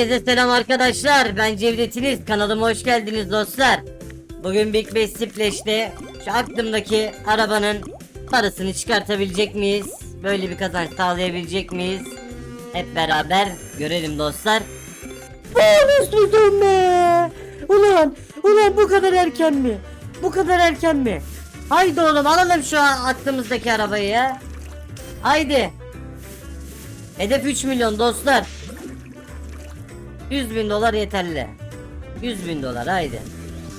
Herkese selam arkadaşlar. Ben Cevdetiniz. Kanalıma hoş geldiniz dostlar. Bugün Big Bass Splash'te şu aklımdaki arabanın parasını çıkartabilecek miyiz? Böyle bir kazanç sağlayabilecek miyiz? Hep beraber görelim dostlar. Bonus be! Ulan, ulan bu kadar erken mi? Bu kadar erken mi? Haydi oğlum alalım şu aklımızdaki arabayı ya. Haydi. Hedef 3 milyon dostlar. 100 bin dolar yeterli. 100 bin dolar haydi.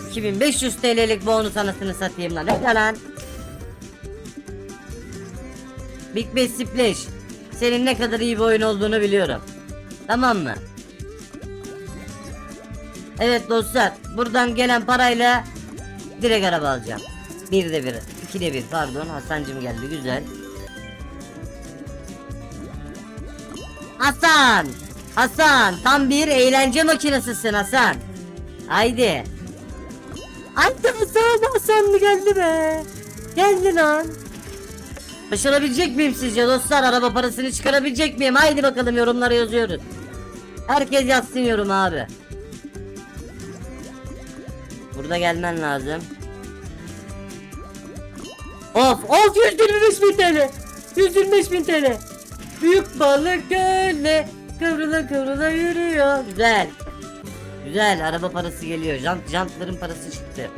2500 TL'lik bonus anasını satayım lan. Ne lan? Big Bass Splash. Senin ne kadar iyi bir oyun olduğunu biliyorum. Tamam mı? Evet dostlar. Buradan gelen parayla direkt araba alacağım. Bir de bir. iki de bir pardon. Hasancım geldi güzel. Hasan! Hasan! Tam bir eğlence makinesisin Hasan. Haydi. Haydi Hasan Hasan mı geldi be? Geldi lan. Başarabilecek miyim sizce dostlar? Araba parasını çıkarabilecek miyim? Haydi bakalım yorumlara yazıyoruz. Herkes yazsın yorum abi. Burada gelmen lazım. Of of 125 bin TL. 125 bin TL. Büyük balık gölle kıvrıla kıvrıla yürüyor. Güzel. Güzel araba parası geliyor. Jant, jantların parası çıktı.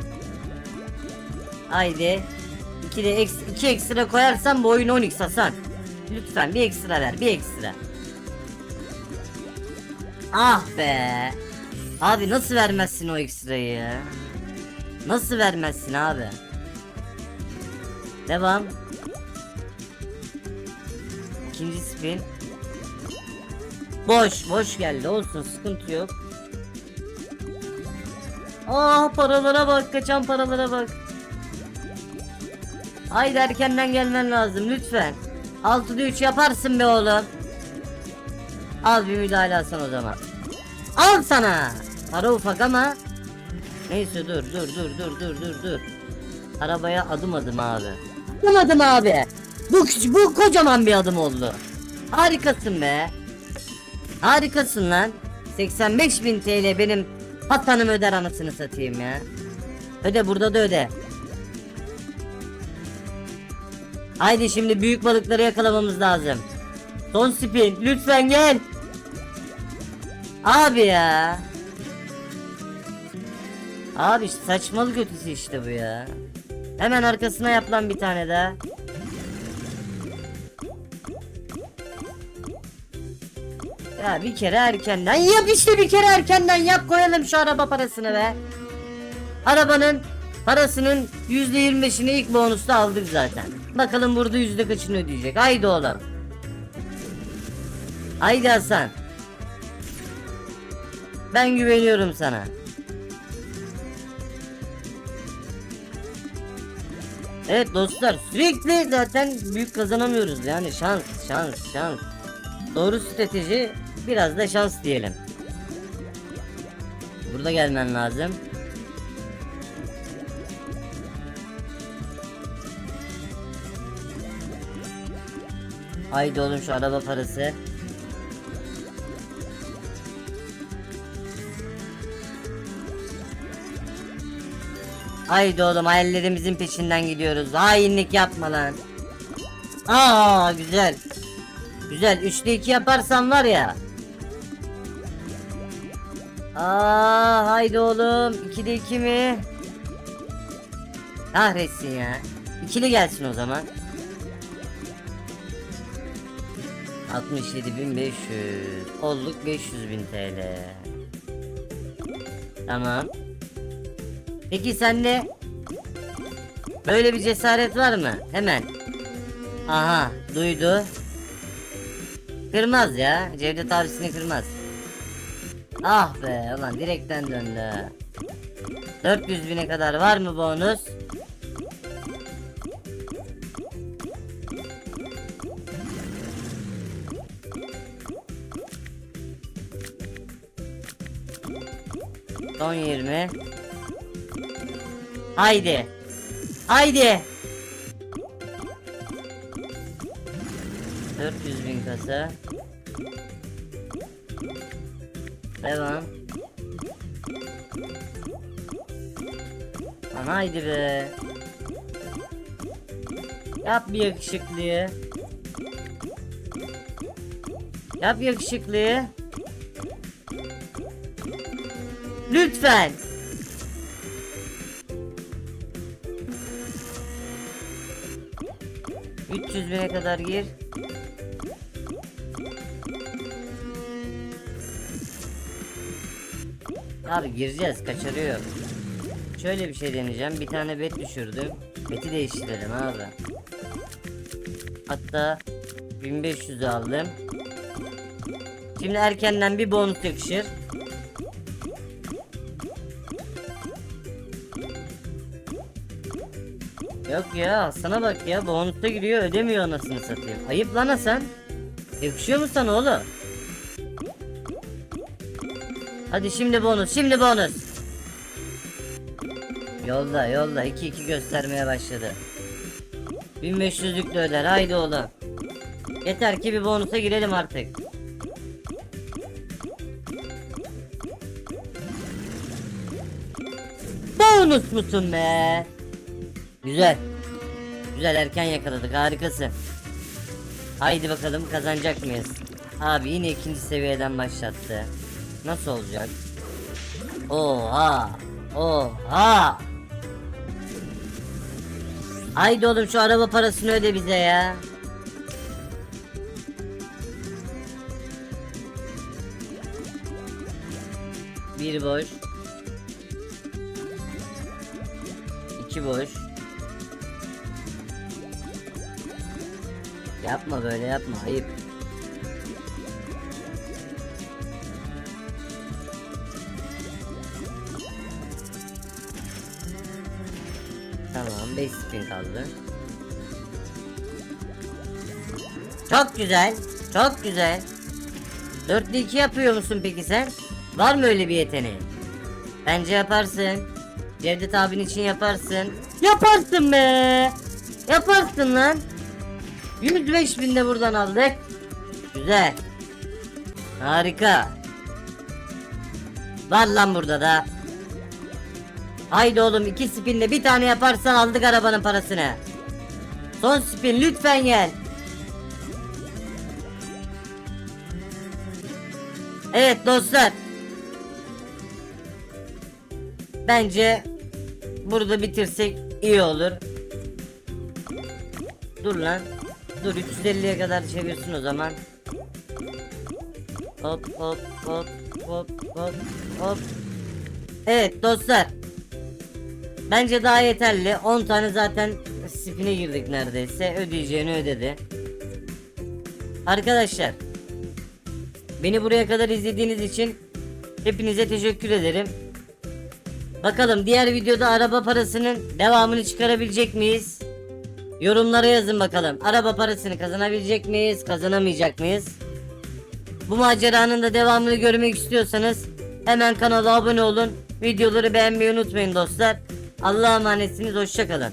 Haydi. 2 de eks, iki ekstra koyarsan bu oyun 10x Hasan. Lütfen bir ekstra ver bir ekstra. Ah be. Abi nasıl vermezsin o ekstrayı? Nasıl vermezsin abi? Devam. İkinci spin. Boş, boş geldi. Olsun, sıkıntı yok. Aa paralara bak, kaçan paralara bak. Haydi erkenden gelmen lazım lütfen. 6'da 3 yaparsın be oğlum. Al bir müdahale alsan o zaman. Al sana. Para ufak ama. Neyse dur dur dur dur dur dur dur. Arabaya adım adım abi. Adım adım abi. Bu, bu kocaman bir adım oldu. Harikasın be. Harikasın lan. 85 bin TL benim hatanım öder anasını satayım ya. Öde burada da öde. Haydi şimdi büyük balıkları yakalamamız lazım. Son spin lütfen gel. Abi ya. Abi saçmalık ötesi işte bu ya. Hemen arkasına yap lan bir tane daha. Ya bir kere erkenden yap işte bir kere erkenden yap koyalım şu araba parasını be. Arabanın parasının yüzde yirmi ilk bonusta aldık zaten. Bakalım burada yüzde kaçını ödeyecek. Haydi oğlum. Haydi Hasan. Ben güveniyorum sana. Evet dostlar sürekli zaten büyük kazanamıyoruz yani şans şans şans. Doğru strateji biraz da şans diyelim. Burada gelmen lazım. Haydi oğlum şu araba parası. Haydi oğlum hayallerimizin peşinden gidiyoruz. Hainlik yapma lan. Aa güzel. Güzel 3'te 2 yaparsan var ya. Aa haydi oğlum 2'de 2 mi? Kahretsin ya. İkili gelsin o zaman. 67.500 Olduk 500.000 TL Tamam Peki sende Böyle bir cesaret var mı? Hemen Aha duydu Kırmaz ya Cevdet abisini kırmaz Ah be ulan direkten döndü. 400 bine kadar var mı bonus? Son 20 Haydi. Haydi. 400 bin kasa Devam. Haydi be. Yap bir yakışıklıyı. Yap yakışıklıyı. Lütfen. ...300 bine kadar gir. Abi gireceğiz kaçırıyor. Şöyle bir şey deneyeceğim. Bir tane bet düşürdüm. Beti değiştirelim abi. Hatta 1500'ü aldım. Şimdi erkenden bir bonus yakışır. Yok ya sana bak ya bonusta giriyor ödemiyor anasını satayım. Ayıp lan Hasan. Yakışıyor mu sana oğlum? Hadi şimdi bonus şimdi bonus. Yolda yolda 2-2 göstermeye başladı. 1500'lük de haydi oğlum. Yeter ki bir bonusa girelim artık. Bonus musun be? Güzel. Güzel erken yakaladık harikasın. Haydi bakalım kazanacak mıyız? Abi yine ikinci seviyeden başlattı. Nasıl olacak? Oha! Oha! Haydi oğlum şu araba parasını öde bize ya. Bir boş. İki boş. Yapma böyle yapma ayıp. Tamam 5 spin kaldı. Çok güzel. Çok güzel. 4'lü 2 yapıyor musun peki sen? Var mı öyle bir yeteneğin? Bence yaparsın. Cevdet abin için yaparsın. Yaparsın be. Yaparsın lan. 105 bin de buradan aldık. Güzel. Harika. Var lan burada da. Haydi oğlum iki spinle bir tane yaparsan aldık arabanın parasını. Son spin lütfen gel. Evet dostlar. Bence burada bitirsek iyi olur. Dur lan. Dur 350'ye kadar çevirsin o zaman. Hop hop hop hop hop hop. Evet dostlar. Bence daha yeterli. 10 tane zaten spine girdik neredeyse. Ödeyeceğini ödedi. Arkadaşlar. Beni buraya kadar izlediğiniz için hepinize teşekkür ederim. Bakalım diğer videoda araba parasının devamını çıkarabilecek miyiz? Yorumlara yazın bakalım. Araba parasını kazanabilecek miyiz? Kazanamayacak mıyız? Bu maceranın da devamını görmek istiyorsanız hemen kanala abone olun. Videoları beğenmeyi unutmayın dostlar. Allah'a emanetsiniz. Hoşçakalın.